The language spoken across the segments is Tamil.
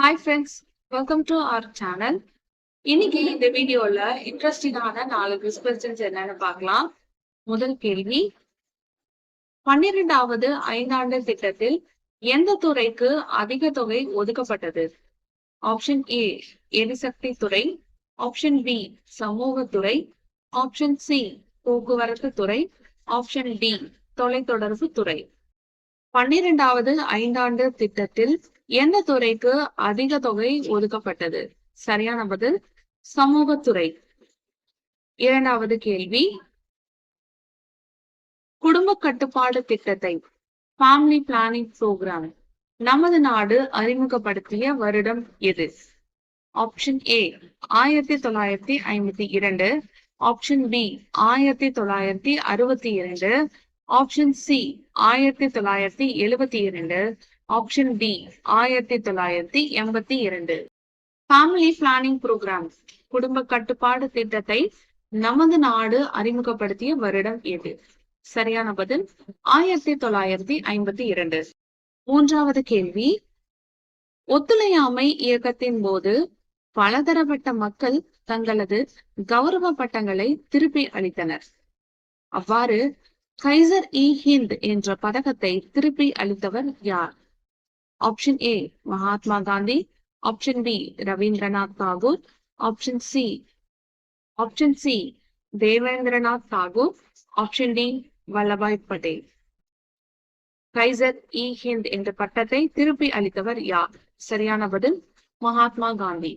Hi friends welcome to our channel இன்னைக்கு இந்த வீடியோல இன்ட்ரெஸ்டிங்கான நாலு கொஸ்டின்ஸ் என்னன்னு பார்க்கலாம். முதல் கேள்வி பன்னிரெண்டாவது ஐந்தாண்டு திட்டத்தில் எந்த துறைக்கு அதிக தொகை ஒதுக்கப்பட்டது? ஆப்ஷன் ஏ எரிசக்தி துறை. ஆப்ஷன் பி சமூகத்துறை ஆப்ஷன் சி போக்குவரத்து துறை. ஆப்ஷன் டி தொலைத்தொடர்பு துறை. பன்னிரெண்டாவது ஐந்தாண்டு திட்டத்தில் எந்த துறைக்கு அதிக தொகை ஒதுக்கப்பட்டது? சரியான பதில் சமூகத்துறை இரண்டாவது கேள்வி குடும்ப கட்டுப்பாடு திட்டத்தை ஃபேமிலி பிளானிங் ப்ரோக்ராம் நமது நாடு அறிமுகப்படுத்திய வருடம் எது? ஆப்ஷன் ஏ ஆயிரத்தி தொள்ளாயிரத்தி ஐம்பத்தி இரண்டு. ஆப்ஷன் பி ஆயிரத்தி தொள்ளாயிரத்தி அறுபத்தி இரண்டு. ஆப்ஷன் சி ஆயிரத்தி தொள்ளாயிரத்தி எழுபத்தி இரண்டு. ஆப்ஷன் டி ஆயிரத்தி தொள்ளாயிரத்தி எண்பத்தி இரண்டு. ஃபேமிலி பிளானிங் ப்ரோக்ராம் குடும்ப கட்டுப்பாடு திட்டத்தை நமது நாடு அறிமுகப்படுத்திய வருடம் எது? சரியான பதில் ஆயிரத்தி தொள்ளாயிரத்தி ஐம்பத்தி இரண்டு. மூன்றாவது கேள்வி ஒத்துழையாமை இயக்கத்தின் போது பலதரப்பட்ட மக்கள் தங்களது கௌரவ பட்டங்களை திருப்பி அளித்தனர். அவ்வாறு கைசர் இ ஹிந்த் என்ற பதக்கத்தை திருப்பி அளித்தவர் யார்? Option A Mahatma Gandhi option B Rabindranath Tagore option C option C Debendranath Tagore option D Vallabhbhai Patel Kaisar i Hind என்ற பட்டத்தை திருப்பி அளித்தவர் யார் சரியான பதில் மகாத்மா காந்தி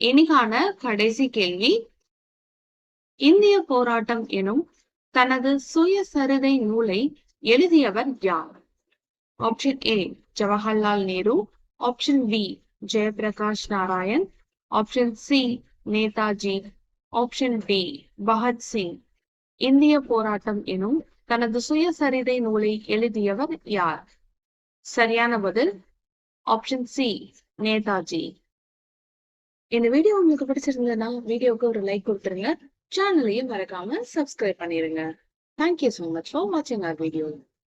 இனிக்கான கடைசி கேள்வி இந்திய போராட்டம் எனும் தனது சுயசரிதை நூலை எழுதியவர் யார் option A Jawaharlal Nehru option B Jayaprakash Narayan option C Netaji option D Bhagat Singh இந்திய போராட்டம் எனும் தனது சுயசரிதை நூலை எழுதியவர் யார்? சரியான பதில் ஆப்ஷன் சி நேதாஜி இந்த வீடியோ உங்களுக்கு பிடிச்சிருந்ததுன்னா வீடியோக்கு ஒரு லைக் கொடுத்துருங்க. சேனலையும் மறக்காம சப்ஸ்கிரைப் பண்ணிருங்க. Thank you so much for வாட்சிங் ஆர் வீடியோ